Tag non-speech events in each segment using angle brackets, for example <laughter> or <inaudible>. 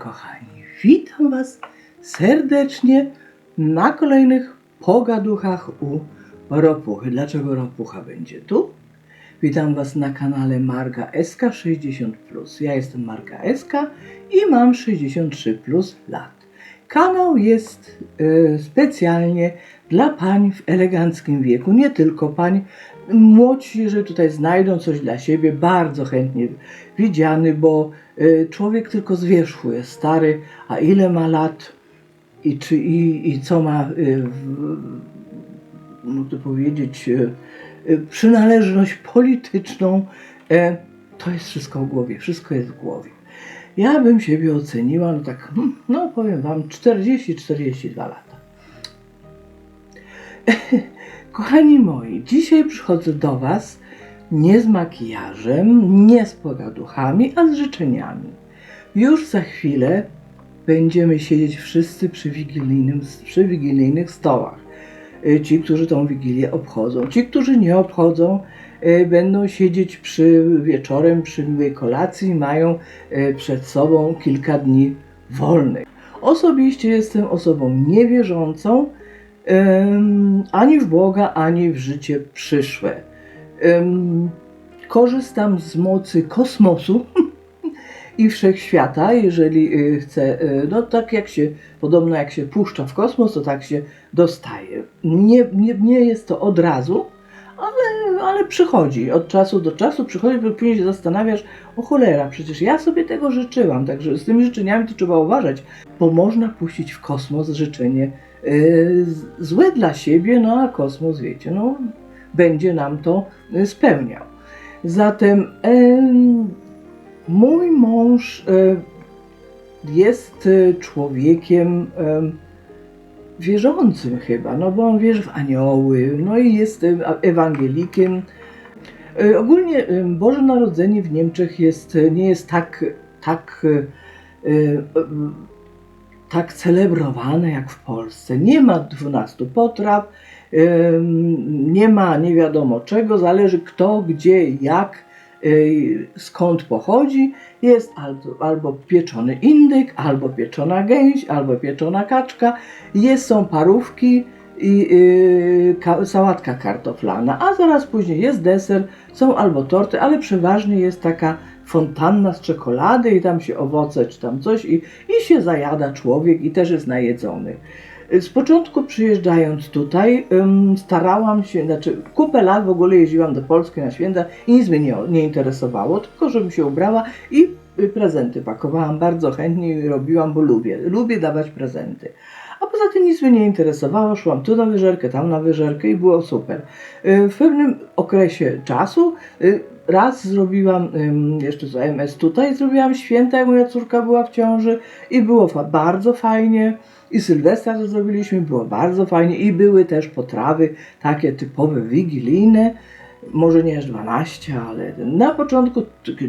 kochani. Witam Was serdecznie na kolejnych pogaduchach u Ropuchy. Dlaczego Ropucha będzie tu? Witam Was na kanale Marga SK60. Ja jestem Marga SK i mam 63 plus lat. Kanał jest e, specjalnie dla pań w eleganckim wieku, nie tylko pań. Młodsi, że tutaj znajdą coś dla siebie, bardzo chętnie widziany, bo człowiek tylko z wierzchu jest stary, a ile ma lat i, czy, i, i co ma, e, można powiedzieć, e, e, przynależność polityczną, e, to jest wszystko w głowie, wszystko jest w głowie. Ja bym siebie oceniła, no tak, hmm, no powiem Wam, 40-42 lata. <laughs> Kochani moi, dzisiaj przychodzę do Was nie z makijażem, nie z pogaduchami, a z życzeniami. Już za chwilę będziemy siedzieć wszyscy przy, wigilijnym, przy wigilijnych stołach. Y, Ci, którzy tą wigilię obchodzą. Ci, którzy nie obchodzą, y, będą siedzieć przy wieczorem, przy miłej kolacji, mają y, przed sobą kilka dni wolnych. Osobiście jestem osobą niewierzącą, ani w Boga, ani w życie przyszłe. Korzystam z mocy kosmosu <laughs> i wszechświata, jeżeli y, chcę, y, no tak jak się, podobno jak się puszcza w kosmos, to tak się dostaje. Nie, nie, nie jest to od razu, ale, ale przychodzi, od czasu do czasu przychodzi, bo później się zastanawiasz, o cholera, przecież ja sobie tego życzyłam, także z tymi życzeniami to trzeba uważać, bo można puścić w kosmos życzenie y, złe dla siebie, no a kosmos, wiecie, no będzie nam to y, spełniał. Zatem em, mój mąż e, jest e, człowiekiem em, wierzącym chyba, no bo on wierzy w anioły, no i jest ewangelikiem. Ogólnie Boże Narodzenie w Niemczech jest, nie jest tak, tak, tak celebrowane jak w Polsce. Nie ma 12 potraw, nie ma nie wiadomo czego, zależy kto, gdzie, jak, y, skąd pochodzi. Jest albo, albo pieczony indyk, albo pieczona gęś, albo pieczona kaczka. Jest, są parówki i y, ka, sałatka kartoflana, a zaraz później jest deser, są albo torty, ale przeważnie jest taka fontanna z czekolady i tam się owoce czy tam coś i, i się zajada człowiek i też jest najedzony. Z początku przyjeżdżając tutaj, starałam się, znaczy kupę lat w ogóle jeździłam do Polski na święta i nic mnie nie, nie interesowało, tylko żebym się ubrała i y, prezenty pakowałam bardzo chętnie i robiłam, bo lubię, lubię dawać prezenty. A poza tym nic mnie nie interesowało, szłam tu na wyżerkę, tam na wyżerkę i było super. Y, W pewnym okresie czasu y, raz zrobiłam, jeszcze z AMS tutaj, zrobiłam święta, jak moja córka była w ciąży i było fa- bardzo fajnie. I Sylwestra to zrobiliśmy, było bardzo fajnie. I były też potrawy takie typowe wigilijne, może nie aż 12, ale na początku,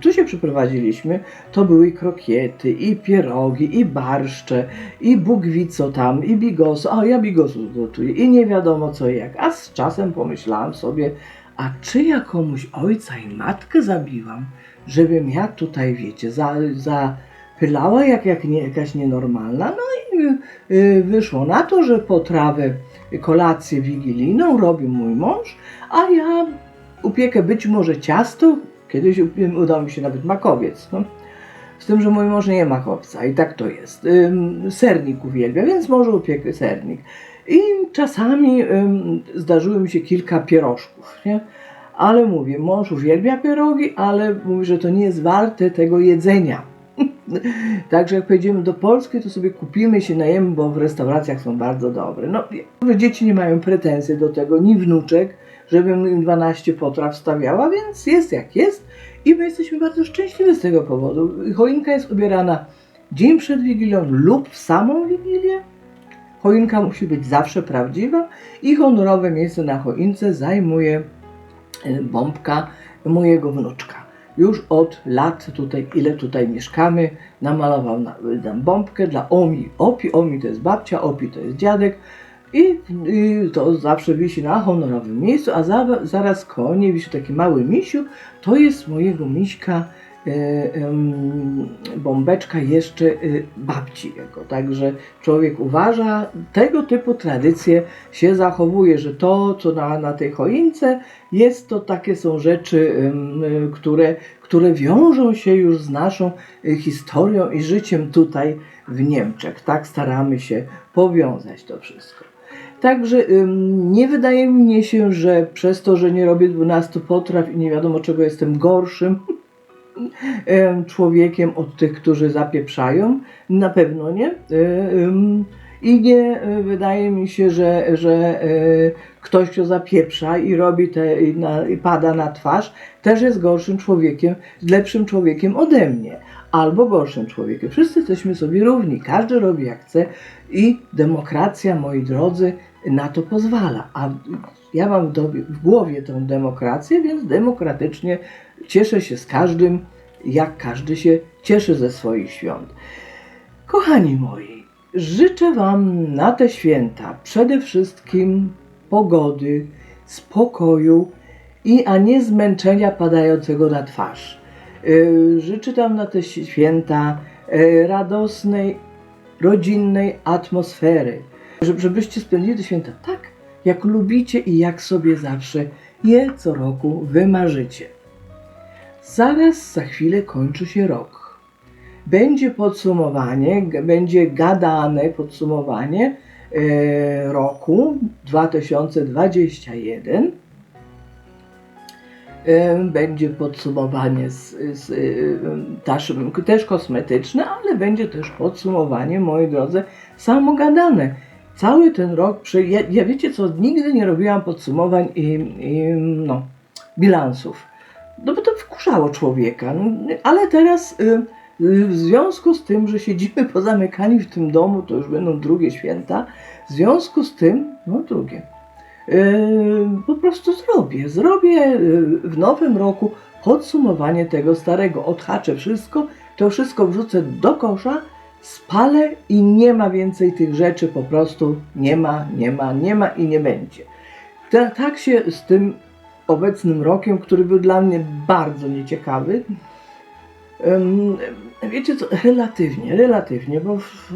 tu- się przeprowadziliśmy, to były krokiety, i pierogi, i barszcze, i Bóg wie co tam, i bigosu, a ja bigosu gotuję i nie wiadomo co i jak, a z czasem pomyślałam sobie, a czy ja komuś ojca i matkę zabiłam, żebym ja tutaj, wiecie, za, zapylała jak, jak nie, jakaś nienormalna, no i y, wyszło na to, że potrawę, kolację wigilijną robi mój mąż, a ja upiekę być może ciasto, kiedyś upi- udał mi się nawet makowiec. No. Z tym, że mój mąż nie ma chłopca i tak to jest. Sernik uwielbia, więc może upiekę sernik. I czasami zdarzyło mi się kilka pierożków, nie? Ale mówię, mąż uwielbia pierogi, ale mówi, że to nie jest warte tego jedzenia. <laughs> Także jak pojedziemy do Polski, to sobie kupimy się najemy, bo w restauracjach są bardzo dobre. No, dzieci nie mają pretensji do tego, ni wnuczek, żebym im 12 potraw stawiała, więc jest jak jest. I my jesteśmy bardzo szczęśliwi z tego powodu. Choinka jest ubierana dzień przed Wigilią lub w samą Wigilię. Choinka musi być zawsze prawdziwa i honorowe miejsce na choince zajmuje e, bombka mojego wnuczka. Już od lat tutaj, ile tutaj mieszkamy, namalował na- nam bombkę dla Omi. Opi, Omi to jest babcia, Opi to jest dziadek i, i to zawsze wisi na honorowym miejscu, a za, zaraz koło niej wisi taki mały misiu, to jest mojego miśka em, bombeczka jeszcze y, babci jego. Także człowiek uważa, tego typu tradycje się zachowuje, że to, co na, na tej choince jest, to takie są rzeczy, y, które, które wiążą się już z naszą y, historią i życiem tutaj w Niemczech. Tak staramy się powiązać to wszystko. Także nie wydaje mi się, że przez to, że nie robię 12 potraw i nie wiadomo czego jestem gorszym <laughs> człowiekiem od tych, którzy zapieprzają. Na pewno nie. Ym, I nie y, wydaje mi się, że, że y, ktoś, kto zapieprza i robi te, i, na, i pada na twarz, też jest gorszym człowiekiem, lepszym człowiekiem ode mnie. Albo gorszym człowiekiem. Wszyscy jesteśmy sobie równi, każdy robi jak chce i demokracja, moi drodzy, na to pozwala. A ja mam w, głowie tą demokrację, więc demokratycznie cieszę się z każdym, jak każdy się cieszy ze swoich świąt. Kochani moi, życzę Wam na te święta przede wszystkim pogody, spokoju i a nie zmęczenia padającego na twarz. Yy, Życzę Wam na te święta yy, radosnej, rodzinnej atmosfery, żeby- żebyście spędzili te święta tak, jak lubicie i jak sobie zawsze je co roku wymarzycie. Zaraz za chwilę kończy się rok. Będzie podsumowanie, będzie gadane podsumowanie e, roku 2021. Będzie podsumowanie z, z, też, kosmetyczne, ale będzie też podsumowanie, moi drodzy, samo gadane. Cały ten rok, prze- ja, ja wiecie co, nigdy nie robiłam podsumowań i, i no, bilansów. No bo to wkurzało człowieka. No, ale teraz w związku z tym, że siedzimy pozamykani w tym domu, to już będą drugie święta, w związku z tym, no drugie, po prostu zrobię. Zrobię y, w nowym roku podsumowanie tego starego. Odhaczę wszystko, to wszystko wrzucę do kosza, spalę i nie ma więcej tych rzeczy, po prostu nie ma, nie ma, nie ma i nie będzie. Ta, tak się z tym obecnym rokiem, który był dla mnie bardzo nieciekawy. Em, Wiecie co, relatywnie, relatywnie, bo w,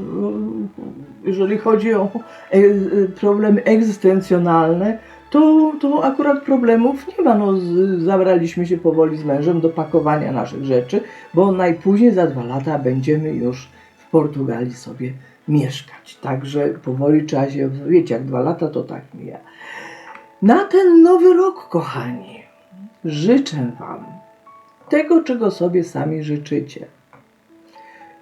jeżeli chodzi o e, e, problemy egzystencjonalne, to, to akurat problemów nie ma. No, z, zabraliśmy się powoli z mężem do pakowania naszych rzeczy, bo najpóźniej za dwa lata będziemy już w Portugalii sobie mieszkać. Także powoli trzeba się, wiecie, jak dwa lata to tak mija. Na ten nowy rok, kochani, życzę Wam tego, czego sobie sami życzycie.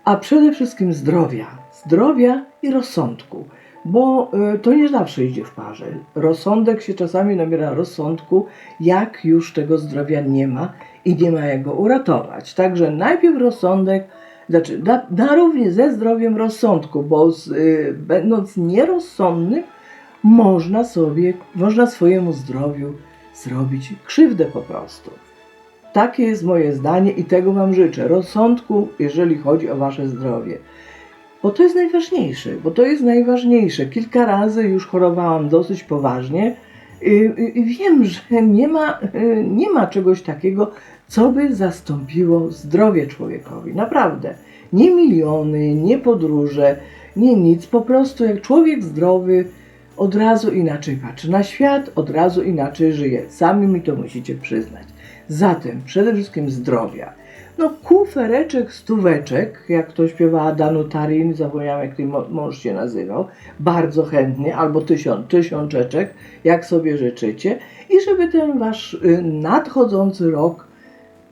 A przede wszystkim zdrowia. Zdrowia i rozsądku, bo y, to nie zawsze idzie w parze. Rozsądek się czasami nabiera rozsądku, jak już tego zdrowia nie ma i nie ma jak go uratować. Także najpierw rozsądek, znaczy na, na równi ze zdrowiem rozsądku, bo z, y, będąc nierozsądnym, można sobie, można swojemu zdrowiu zrobić krzywdę po prostu. Takie jest moje zdanie i tego Wam życzę. Rozsądku, jeżeli chodzi o Wasze zdrowie. Bo to jest najważniejsze, bo to jest najważniejsze. Kilka razy już chorowałam dosyć poważnie i, i, wiem, że nie ma, y, nie ma czegoś takiego, co by zastąpiło zdrowie człowiekowi. Naprawdę. Nie miliony, nie podróże, nie nic. Po prostu jak człowiek zdrowy od razu inaczej patrzy na świat, od razu inaczej żyje. Sami mi to musicie przyznać. Zatem przede wszystkim zdrowia. No kufereczek, stóweczek, jak to śpiewała Danutarin, zapomniałam jak ten mąż się nazywał, bardzo chętnie, albo tysiąc, tysiączeczek, jak sobie życzycie. I żeby ten wasz y, nadchodzący rok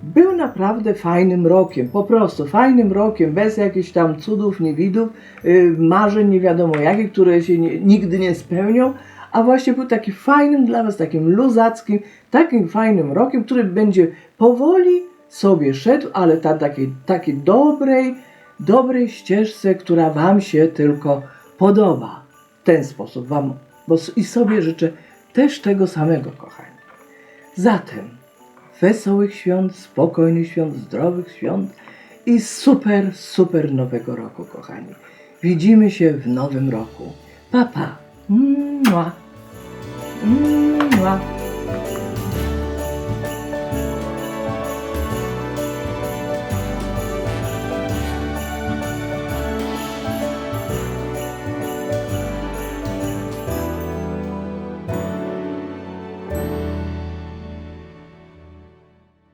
był naprawdę fajnym rokiem, po prostu fajnym rokiem, bez jakichś tam cudów, niewidów, y, marzeń nie wiadomo jakich, które się nie, nigdy nie spełnią, a właśnie był taki fajnym dla Was, takim luzackim, takim fajnym rokiem, który będzie powoli sobie szedł, ale ta takiej, takiej dobrej, dobrej ścieżce, która Wam się tylko podoba. W ten sposób Wam, bo i sobie życzę też tego samego, kochani. Zatem wesołych świąt, spokojnych świąt, zdrowych świąt i super, super nowego roku, kochani. Widzimy się w nowym roku. Pa, pa. Mua. Mua.